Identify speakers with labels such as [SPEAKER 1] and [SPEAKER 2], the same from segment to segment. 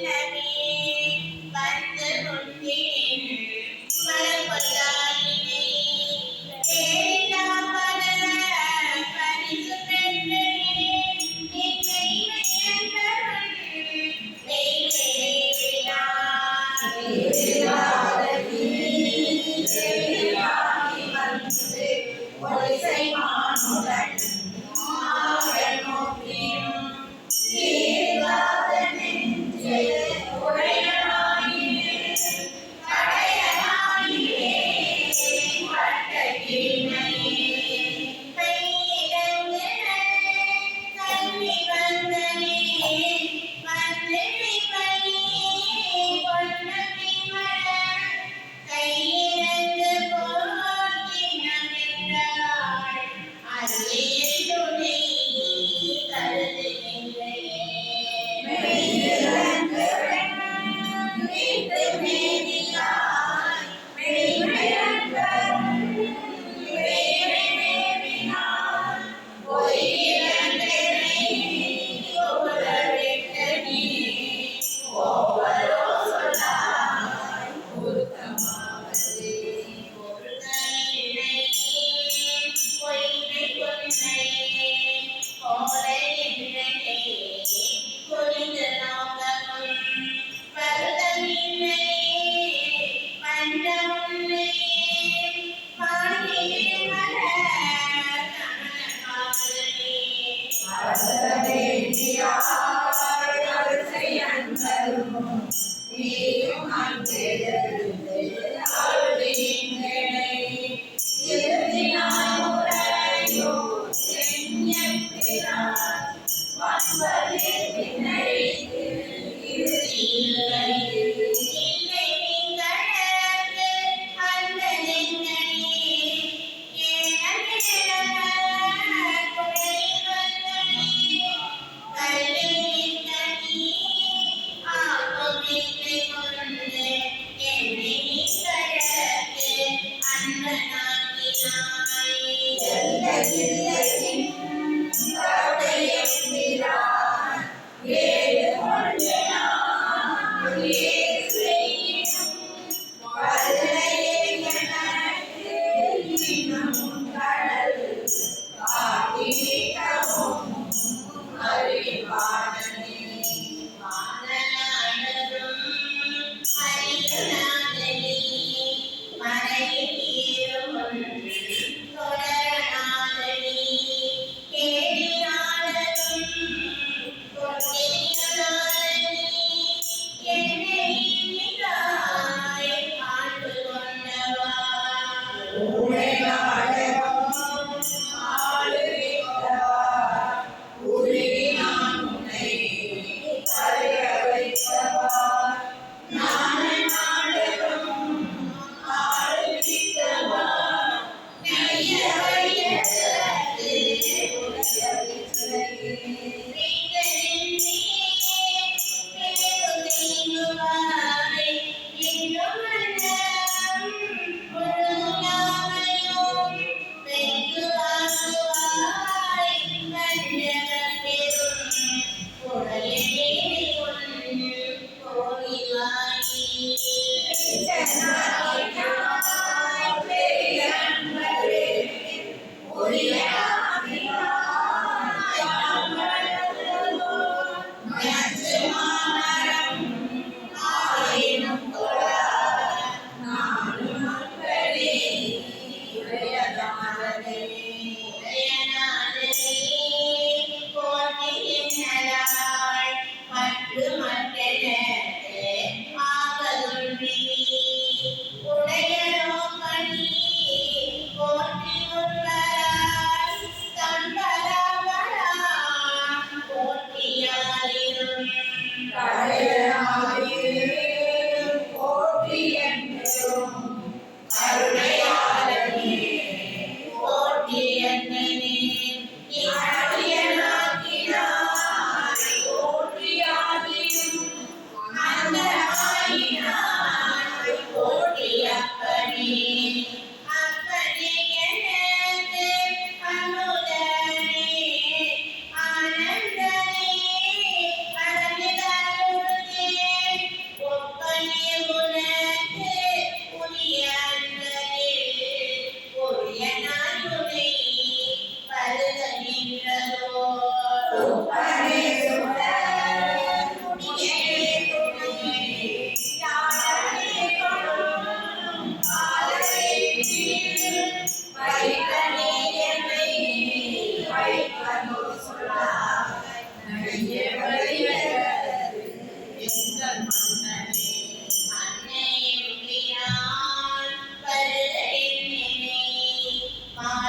[SPEAKER 1] Yeah.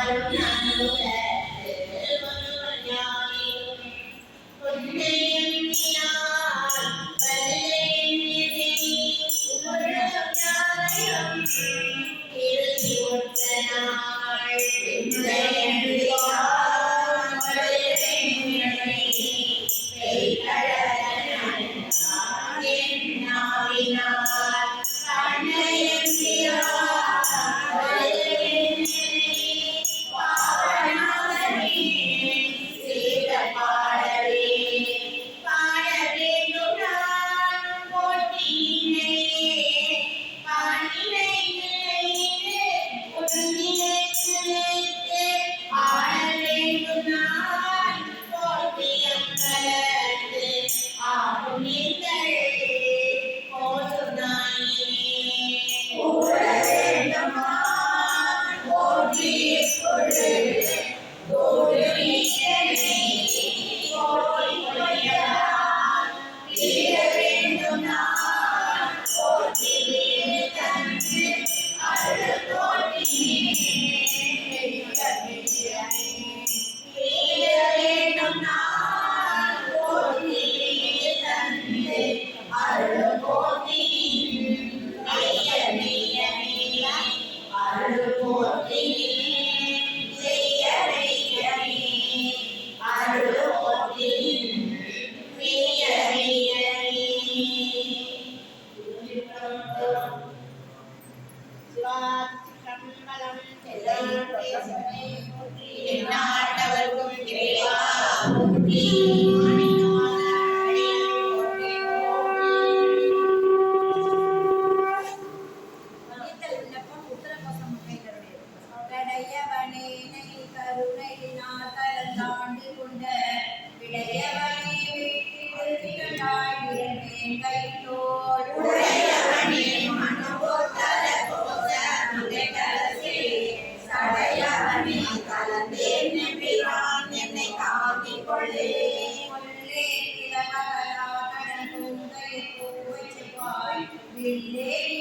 [SPEAKER 1] i don't Hallelujah. primeiro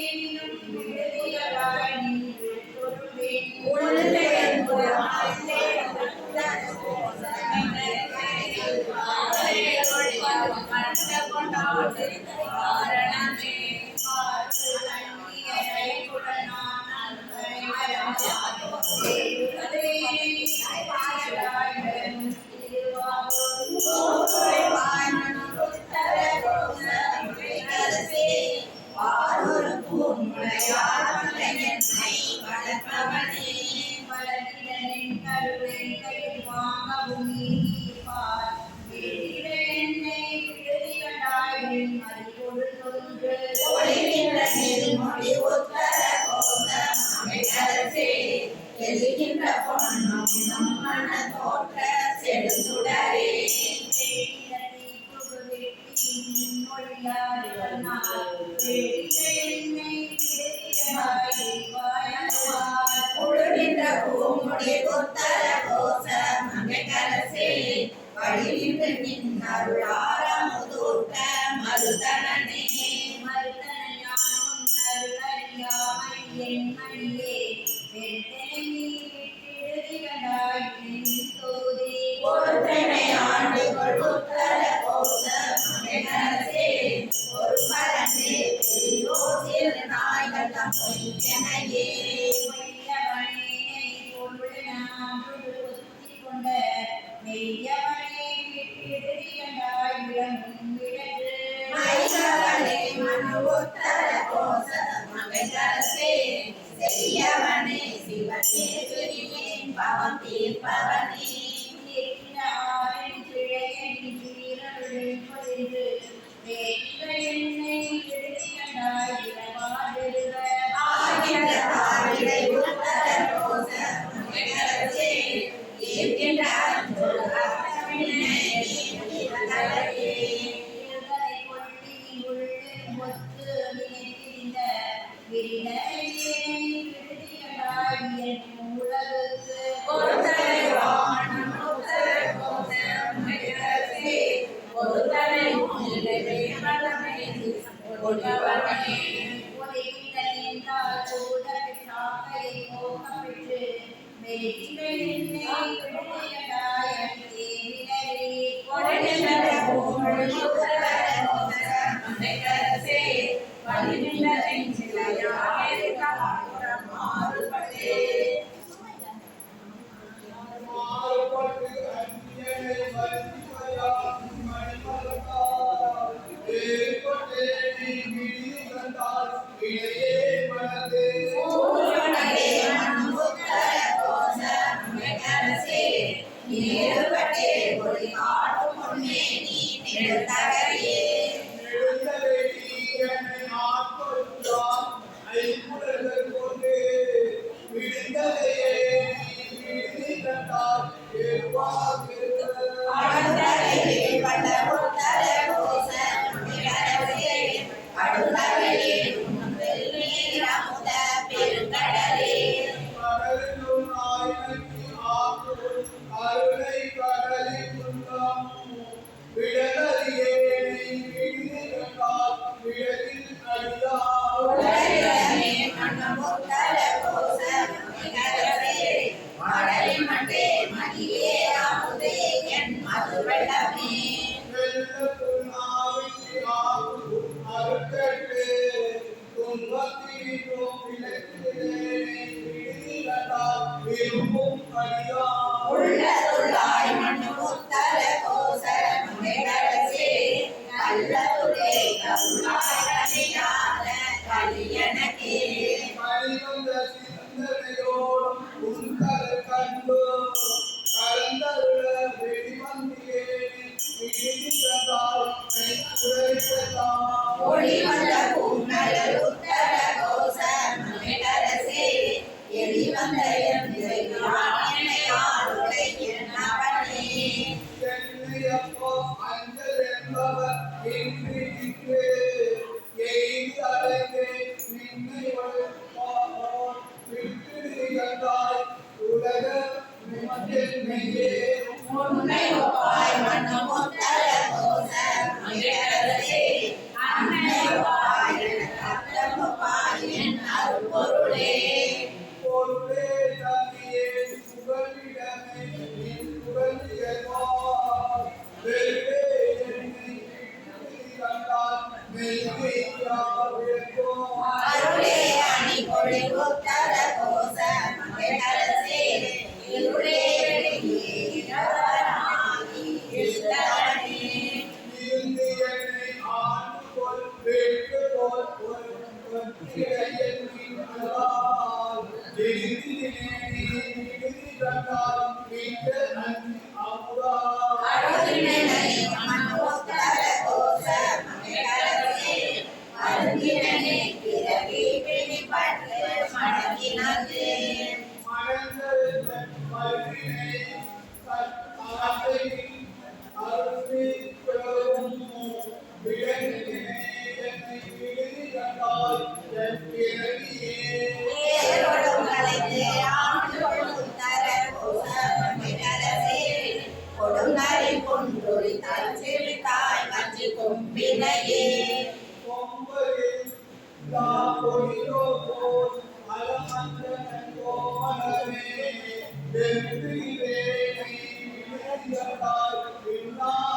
[SPEAKER 1] எழுகின்ற பொன்னும் நம் மன தோற்ற செடுசுடரே. சிவனே பவம் தீர்ப்பவனே. கொள்வார்களே நெடுந்தகையே
[SPEAKER 2] Lucky People elected
[SPEAKER 1] உன்னை
[SPEAKER 3] Thank you.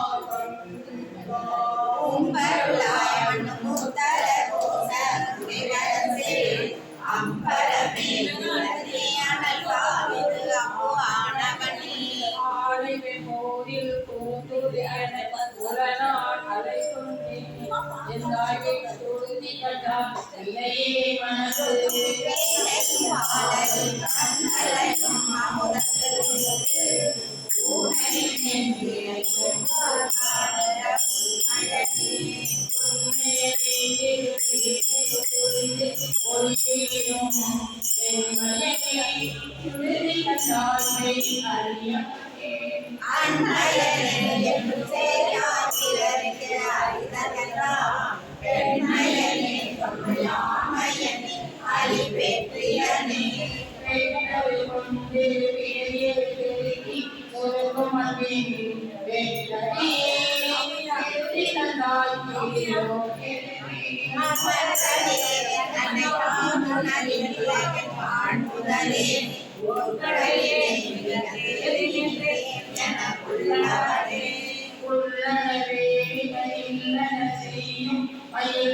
[SPEAKER 3] செய்யும்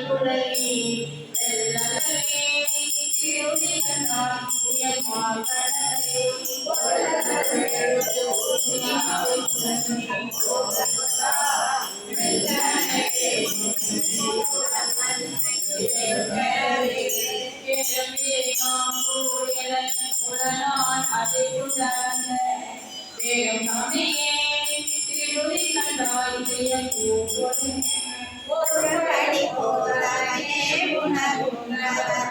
[SPEAKER 3] குழலி வெள்ளவே திருதி ஒரு படி
[SPEAKER 1] ஒருபடி போதனே உணவுண்ணவர்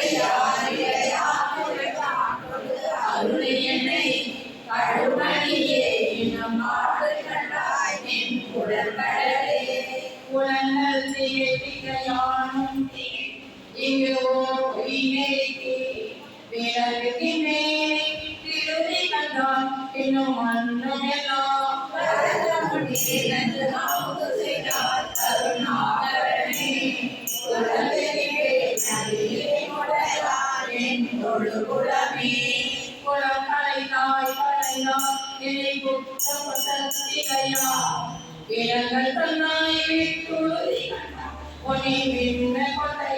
[SPEAKER 3] சக்திகையா வீரங்கள் தன்னாய் விட்டுழுதி உன்னை விண்ண கொலை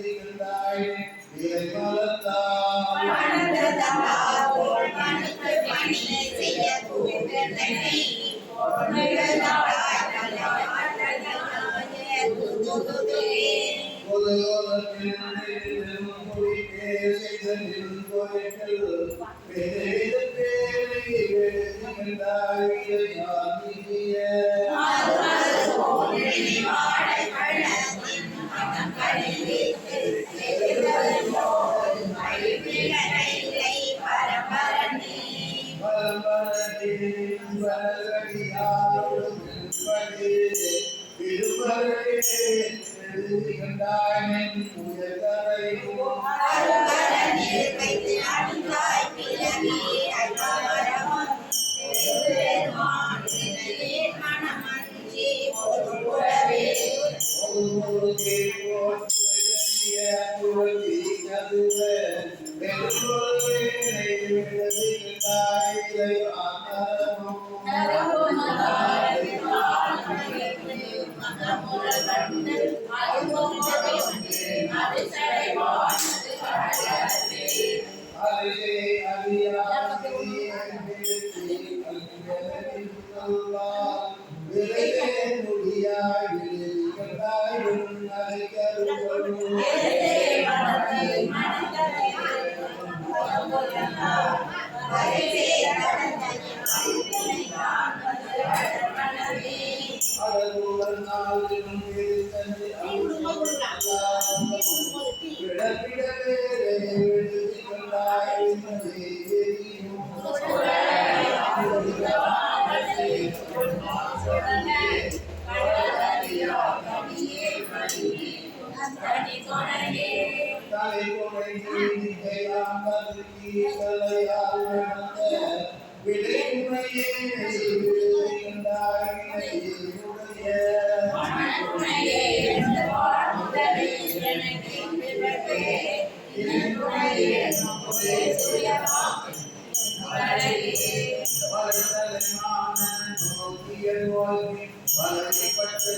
[SPEAKER 4] பெறுவாய் மகிழ்ப்பட்டு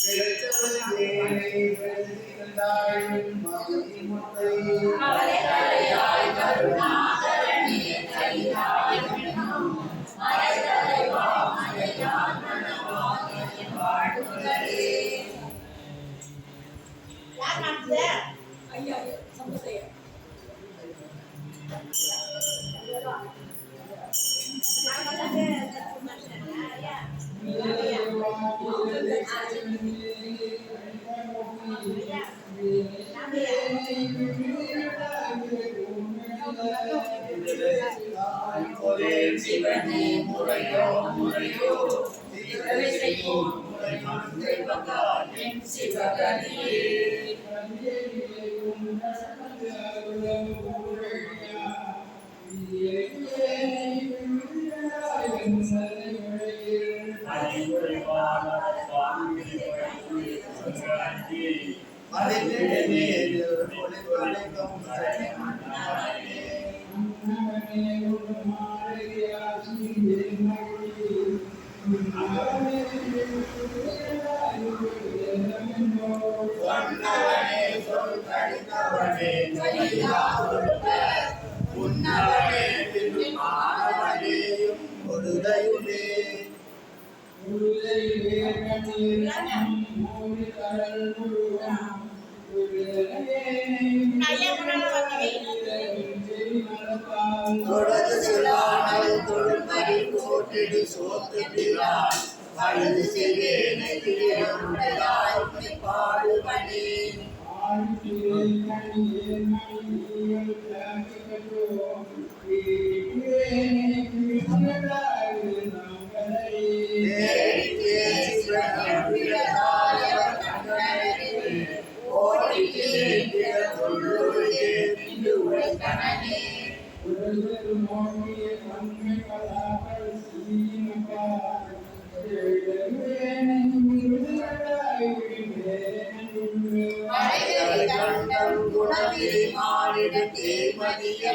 [SPEAKER 4] கிடைத்தவர்களே பெருந்திருந்தாய் மகிழ்ச்சி முட்டை
[SPEAKER 5] ஐயா சம்பத்தையா
[SPEAKER 4] முறையோ முறையோ செய்யும்
[SPEAKER 6] சிவகனியே One night. சோத்து பிழா பழுது
[SPEAKER 4] செய்தேனை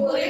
[SPEAKER 4] ஒரு